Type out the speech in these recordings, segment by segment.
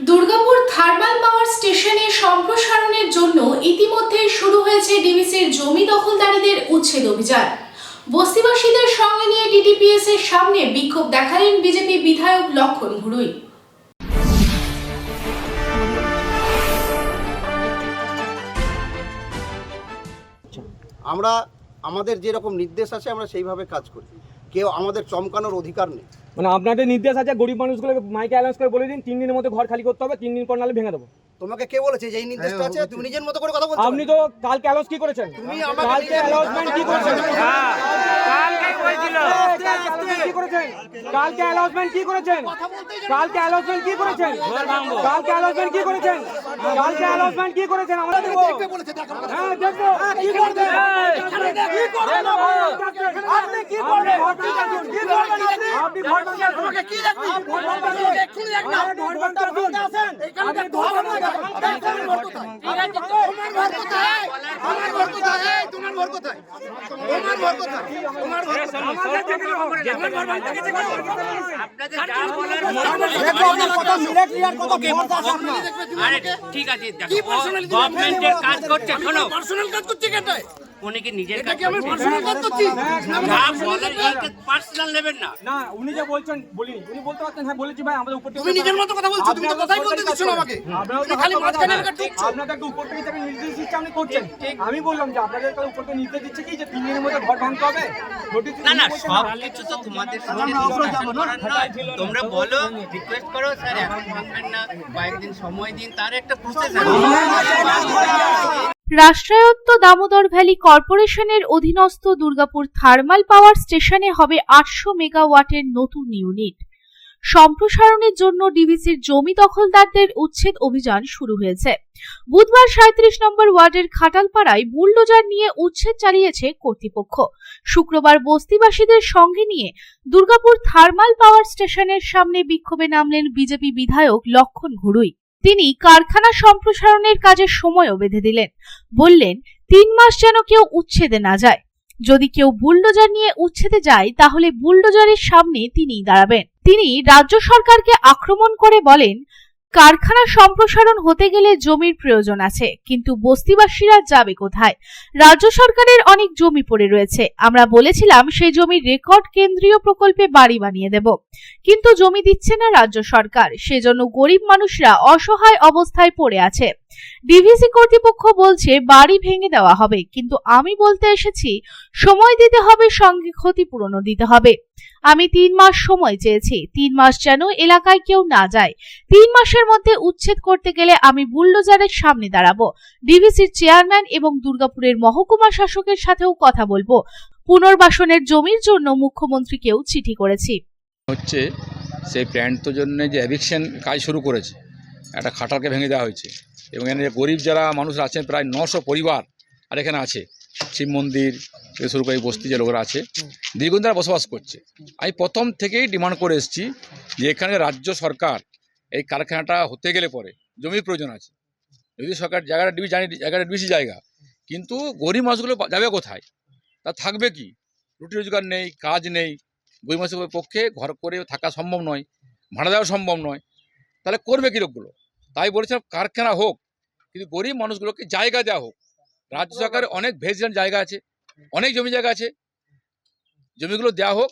Durgapur thermal power স্টেশনে সম্প্রসারণের জন্য ইতিমধ্যেই শুরু হয়েছে ডিভিসির জমি দখলদারীদের উচ্ছেদ অভিযান। বস্তিবাসীদের সঙ্গে নিয়ে ডিটিপিএস এর সামনে বিক্ষোভ দেখালেন বিজেপি বিধায়ক লক্ষণ ঘুরুই আমরা, আমাদের যেরকম নির্দেশ আছে, আমরা সেইভাবে কাজ করি। কেউ আমাদের চমকানোর অধিকার নেই। মানে আপনাদের নির্দেশ আছে গরিব মানুষগুলো মাইকে অ্যালাউন্স করে বলে দিন তিন দিনের মধ্যে ঘর খালি করতে হবে তিন দিন পর নাহলে ভেঙে দেবো। তোমাকে কে বলেছে যে এই নির্দেশটা আছে? তুমি নিজের মতো করে কথা বলছো আপনি তো কালকে অ্যালাউন্স কি করেছেন? তুমি আমাকে কালকে অ্যালাউন্সমেন্ট কি করেছেন? কি করেছেন? কালকে অ্যালাউন্সমেন্ট কি করেছেন? কালকে অ্যালাউন্সমেন্ট কি করেছেন? কালকে অ্যালাউন্সমেন্ট কি করেছেন? কালকে অ্যালাউন্সমেন্ট কি করেছেন? আমরা দেখব। দেখতে বলেছে দেখো। হ্যাঁ কি করবেন কি করবেন আপনি কি করবেন কি করবেন আপনি আপনি ভোট তোমাকে কি দেখবি ভোট ভাঙতে এক্ষুনি দেখ না ভোট বলতে আসেন এখানে ভোট ভাঙতে তোমার ঘর কোথায়? আমার ঘর কোথায়? এই, তোমার ঘর কোথায়? তোমার ঘর কোথায়? তোমার ঘর আমাদের থেকে আমার ঘর ভাঙতে গেছে আরে ঠিক আছে দেখো গভর্নমেন্টের কাজ করছে শোনো। পার্সোনাল কাজ করছি কেন উনি কি নিজের কাজ করছে? পার্সোনাল কাজ করছি? যা বলেন পার্সোনাল নেবেন না না উনি যে বলছেন বলিনি উনি বলতে পারতেন হ্যাঁ বলেছি ভাই আমাদের উপর তুমি নিজের মতো কথা বলছো, তুমি তো কথাই বলতে দিচ্ছ না আমাকে। করেন। আপনারা তুমি তো খালি মাঝখানে বলেন। আমাকে উপর থেকে যাবে নির্দেশ দিচ্ছে আপনি করছেন আমি বললাম যে আপনাদের কাছে উপর থেকে নির্দেশ দিচ্ছে কি যে তিন দিনের মধ্যে ঘর ভাঙতে হবে নোটিশ না না সব কিছু তো তোমাদের সঙ্গে discussion করার নয়। তোমরা বলো রিকোয়েস্ট করো স্যার এখন ভাঙবেন না কয়েকদিন সময় দিন তার একটা প্রসেস আছে রাষ্ট্রায়ত্ত দামোদর ভ্যালি কর্পোরেশনের অধীনস্থ দুর্গাপুর থার্মাল পাওয়ার স্টেশনে হবে আটশো মেগাওয়াটের নতুন ইউনিট। সম্প্রসারণের জন্য ডিভিসির জমি দখলদারদের উচ্ছেদ অভিযান শুরু হয়েছে। বুধবার সাঁত্রিশ নম্বর ওয়ার্ডের খাটালপাড়ায় বুলডোজার নিয়ে উচ্ছেদ চালিয়েছে কর্তৃপক্ষ। শুক্রবার বস্তিবাসীদের সঙ্গে নিয়ে দুর্গাপুর থার্মাল পাওয়ার স্টেশনের সামনে বিক্ষোভে নামলেন বিজেপি বিধায়ক লক্ষণ ঘুরুই তিনি কারখানা সম্প্রসারণের কাজের সময়ও বেঁধে দিলেন। বললেন, তিন মাস যেন কেউ উচ্ছেদে না যায়। যদি কেউ বুলডোজার নিয়ে উচ্ছেদে যায়, তাহলে বুলডোজারের সামনে তিনি দাঁড়াবেন। তিনি রাজ্য সরকারকে আক্রমণ করে বলেন কারখানা সম্প্রসারণ হতে গেলে জমির প্রয়োজন আছে, কিন্তু বস্তিবাসীরা যাবে কোথায়? রাজ্য সরকারের অনেক জমি পড়ে রয়েছে, আমরা বলেছিলাম সেই জমির রেকর্ড কেন্দ্রীয় প্রকল্পে বাড়ি বানিয়ে দেব। কিন্তু জমি দিচ্ছে না রাজ্য সরকার, সেজন্য গরিব মানুষরা অসহায় অবস্থায় পড়ে আছে। ডিভিসি কর্তৃপক্ষ বলছে বাড়ি ভেঙে দেওয়া হবে, কিন্তু আমি বলতে এসেছি, সময় দিতে হবে, সঙ্গে ক্ষতিপূরণও দিতে হবে। আমি তিন মাস সময় চেয়েছি, তিন মাস যেন এলাকায় কেউ না যায়। তিন মাসের মধ্যে উচ্ছেদ করতে গেলে আমি বুল্ডোজারের সামনে দাঁড়াবো ডিভিসির চেয়ারম্যান এবং দুর্গাপুরের মহকুমা শাসকের সাথেও কথা বলব। পুনর্বাসনের জমির জন্য মুখ্যমন্ত্রীকেও চিঠি করেছি। হচ্ছে, সেই প্ল্যান্ট জন্য যে অ্যাভিকশন কাজ শুরু করেছে, একটা খাটালকে ভেঙে দেওয়া হয়েছে। এবং এখানে গরিব যারা মানুষ আছেন, প্রায় নশো পরিবার আর এখানে আছে। শিব মন্দির থেকে শুরু করে এই বস্তি যে লোকেরা আছে দীর্ঘদিন তারা বসবাস করছে। আমি প্রথম থেকেই ডিমান্ড করে এসেছি যে এখানে রাজ্য সরকার এই কারখানাটা হতে গেলে পরে জমির প্রয়োজন আছে। যদি সরকার জায়গাটা ডিবি জানি জায়গাটা বেশি জায়গা কিন্তু গরিব মানুষগুলো যাবে কোথায়? তা থাকবে কি? রুটি রোজগার নেই কাজ নেই গরিব মানুষের পক্ষে ঘর করে থাকা সম্ভব নয় ভাড়া দেওয়া সম্ভব নয়। তাহলে করবে কি লোকগুলো? তাই বলেছিলাম কারখানা হোক কিন্তু গরিব মানুষগুলোকে জায়গা দেওয়া হোক। রাজ্য সরকারের অনেক ভেজলেন জায়গা আছে অনেক জমি জায়গা আছে। জমিগুলো দেওয়া হোক।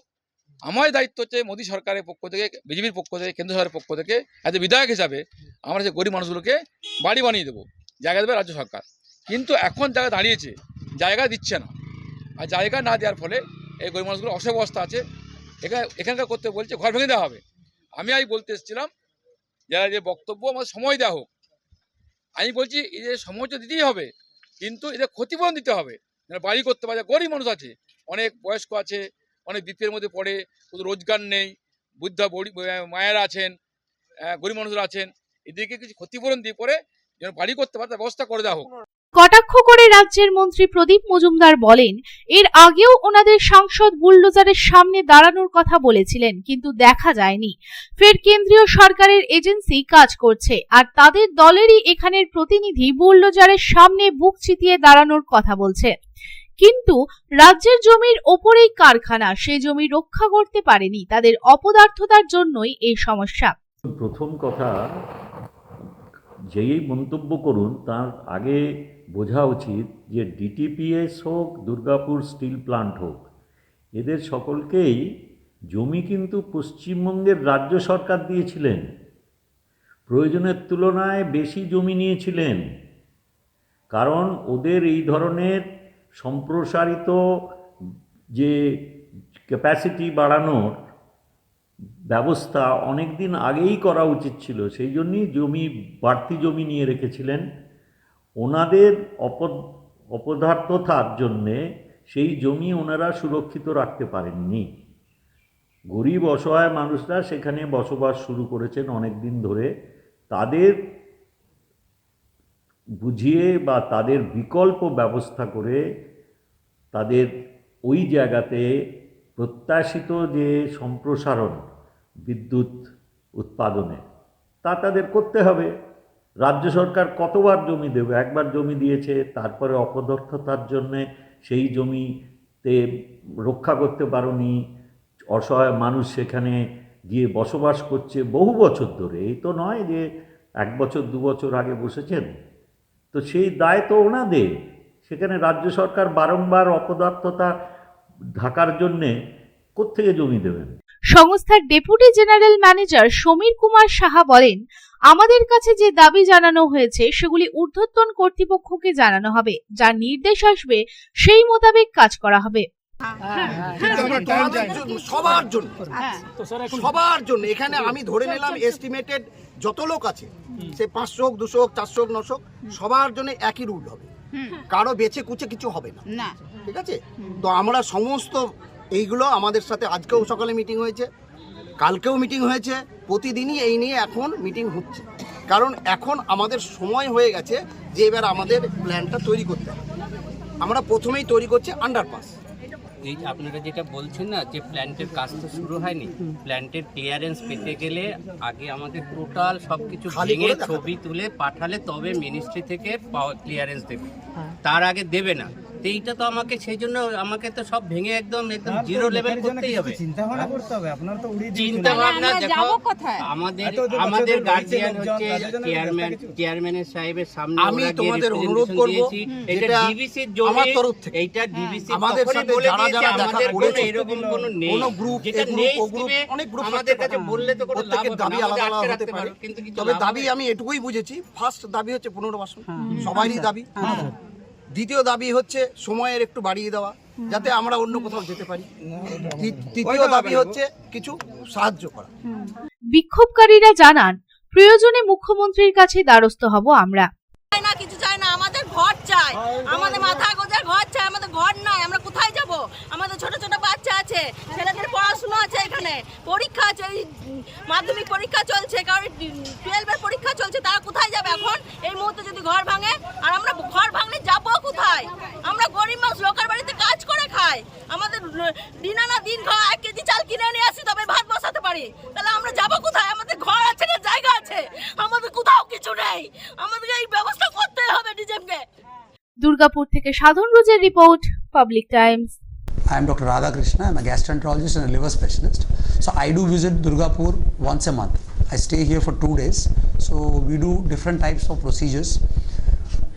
আমার দায়িত্ব হচ্ছে মোদী সরকারের পক্ষ থেকে, বিজেপির পক্ষ থেকে, কেন্দ্র সরকারের পক্ষ থেকে এজ বিধায়ক হিসাবে আমরা যে গরিব মানুষগুলোকে বাড়ি বানিয়ে দেবো, জায়গা দেবে রাজ্য সরকার। কিন্তু এখন জায়গা দাঁড়িয়েছে, জায়গা দিচ্ছে না। আর জায়গা না দেওয়ার ফলে এই গরিব মানুষগুলো অসহায় অবস্থা আছে। এখানে, এখানকার করতে বলছে ঘর ভেঙে দেওয়া হবে। আমি আজ বলতে এসেছিলাম, যারা যে বক্তব্য আমাদের সময় দেওয়া হোক, আমি বলছি এদের সময় তো দিতেই হবে, কিন্তু এদের ক্ষতিপূরণ দিতে হবে। যারা বাড়ি করতে পারে। গরিব মানুষ আছে, অনেক বয়স্ক আছে, অনেক বিপের মধ্যে পড়ে রোজগার নেই, বৃদ্ধা মায়েরা আছেন গরিব মানুষরা আছেন, এদেরকে কিছু ক্ষতিপূরণ দিয়ে পরে যেন বাড়ি করতে পারে, তার ব্যবস্থা করে দেওয়া হোক। কটাক্ষ করে রাজ্যের মন্ত্রী প্রদীপ মজুমদার বলেন, এর আগেও ওনাদের সাংসদ বুলডোজারের সামনে দাঁড়ানোর কথা বলেছিলেন, কিন্তু দেখা যায়নি। ফের কেন্দ্রীয় সরকারের এজেন্সি কাজ করছে, আর তাদের দলেরই এখানের প্রতিনিধি বুলডোজারের সামনে বুক চিতিয়ে দাঁড়ানোর কথা বলছে। কিন্তু রাজ্যের জমির ওপরেই কারখানা, সেই জমি রক্ষা করতে পারেনি। তাদের অপদার্থতার জন্যই এই সমস্যা। প্রথম কথা, যেই মন্তব্য করুন, তার আগে বোঝা উচিত যে ডিটিপিএস হোক, দুর্গাপুর স্টিল প্লান্ট হোক, এদের সকলকেই জমি কিন্তু পশ্চিমবঙ্গের রাজ্য সরকার দিয়েছিলেন। প্রয়োজনের তুলনায় বেশি জমি নিয়েছিলেন। কারণ ওদের এই ধরনের সম্প্রসারিত যে ক্যাপাসিটি বাড়ানোর ব্যবস্থা অনেক দিন আগেই করা উচিত ছিল, সেই জন্যই জমি, বাড়তি জমি নিয়ে রেখেছিলেন। ওনাদের অপ অপদার্থতার জন্যে সেই জমি ওনারা সুরক্ষিত রাখতে পারেননি। গরিব, অসহায় মানুষরা সেখানে বসবাস শুরু করেছেন অনেক দিন ধরে। তাদের বুঝিয়ে বা তাদের বিকল্প ব্যবস্থা করে তাদের ওই জায়গাতে প্রত্যাশিত যে সম্প্রসারণ বিদ্যুৎ উৎপাদনে, তা তাদের করতে হবে। রাজ্য সরকার কতবার জমি দেবে? একবার জমি দিয়েছে, তারপরে অপদর্থতার জন্যে সেই জমিতে রক্ষা করতে পারোনি, অসহায় মানুষ সেখানে গিয়ে বসবাস করছে বহু বছর ধরে। এই তো নয় যে এক বছর, দু বছর আগে বসেছেন। তো সেই দায় তো ওনাদের। সেখানে রাজ্য সরকার বারংবার অপদার্থতা ঢাকার জন্যে কোত্থেকে জমি দেবেন? সংস্থার deputy general manager Samir Kumar Saha বলেন আমাদের কাছে যে দাবি জানানো হয়েছে সেগুলি ঊর্ধ্বতন কর্তৃপক্ষকে জানানো হবে। যার নির্দেশ আসবে সেই মোতাবেক কাজ করা হবে। সবার জন্য। সবার জন্য। এখানে আমি ধরে নিলাম এস্টিমেটেড যত লোক আছে সে পাঁচশো হোক দুশো হোক চারশো হোক নশো হোক, সবার জন্য একই রুল হবে। কারও বেছে কুচে কিছু হবে না। না। ঠিক আছে? তো আমরা সমস্ত এইগুলো আমাদের সাথে আজকেও সকালে মিটিং হয়েছে কালকেও মিটিং হয়েছে প্রতিদিনই এই নিয়ে এখন মিটিং হচ্ছে। কারণ এখন আমাদের সময় হয়ে গেছে যে এবার আমাদের প্ল্যানটা তৈরি করতে হবে। আমরা প্রথমেই তৈরি করছি আন্ডারপাস এই আপনারা যেটা বলছেন না যে প্ল্যান্টের কাজ তো শুরু হয়নি প্ল্যান্টের ক্লিয়ারেন্স পেতে গেলে আগে আমাদের টোটাল সব কিছু ভেঙে ছবি তুলে পাঠালে তবে মিনিস্ট্রি থেকে পাওয়ার ক্লিয়ারেন্স দেবে। তার আগে দেবে না। তো এইটা তো আমাকে সেই জন্য আমাকে তো সব ভেঙে একদম একদম জিরো লেভেল করতেই হবে। চিন্তা ভাবনা করতে হবে আপনার তো উড়িয়ে চিন্তা ভাবনা দেখো আমাদের আমাদের লোকজন, হচ্ছে চেয়ারম্যান চেয়ারম্যানের সাহেবের সামনে আমি তোমাদের অনুরোধ করব, এটা ডিবিসির জমি আমার তরফ থেকে। এইটা ডিবিসি আমাদের সাথে যারা যারা দেখা আমাদের কোনো করেছে, এরকম কোনো নেই। কোনো গ্রুপ যেটা নেই গ্রুপ অনেক গ্রুপ আমাদের কাছে বললে তো কোনো লাভ দাবি আলাদা আলাদা হতে পারে। কিন্তু তবে দাবি আমি এটুকুই বুঝেছি ফার্স্ট দাবি হচ্ছে পুনর্বাসন। সবারই দাবি। দ্বিতীয় দাবি হচ্ছে সময়ের একটু বাড়িয়ে দেওয়া যাতে আমরা অন্য কোথাও যেতে পারি। তৃতীয় দাবি হচ্ছে কিছু সাহায্য করা। বিক্ষোভকারীরা জানান প্রয়োজনে মুখ্যমন্ত্রীর কাছে দ্বারস্থ হব আমরা। না কিছু চাই না আমাদের ঘর চাই আমাদের মাথা গোজার ঘর চাই আমাদের ঘর নাই আমরা কোথায় যাব? আমাদের ছোট ছোট বাচ্চা আছে ছেলেদের পড়াশোনা আছে এখানে পরীক্ষা আছে মাধ্যমিক পরীক্ষা চলছে কারণ টুয়েলভের পরীক্ষা চলছে তারা কোথায় যাবে এখন? এই মুহূর্তে যদি ঘর ভাঙে আর আমরা ঘর ভাঙলে কোথায় আমরা গরিব মানুষ লোকের বাড়িতে কাজ করে খাই আমাদের দিন আনা দিন খাওয়া এক কেজি চাল কিনে নিয়ে আসি তবে ভাত বসাতে পারি তাহলে আমরা যাব কোথায় আমাদের ঘর আছে না জায়গা আছে আমাদের কোথাও কিছু নেই আমাদেরকে এই ব্যবস্থা করতে হবে ডিজেমকে দুর্গাপুর থেকে সাধন রোজের report public times I am Dr. Radha Krishna. I'm a gastroenterologist and a liver specialist. So I do visit Durgapur once a month. I stay here for two days. So we do different types of procedures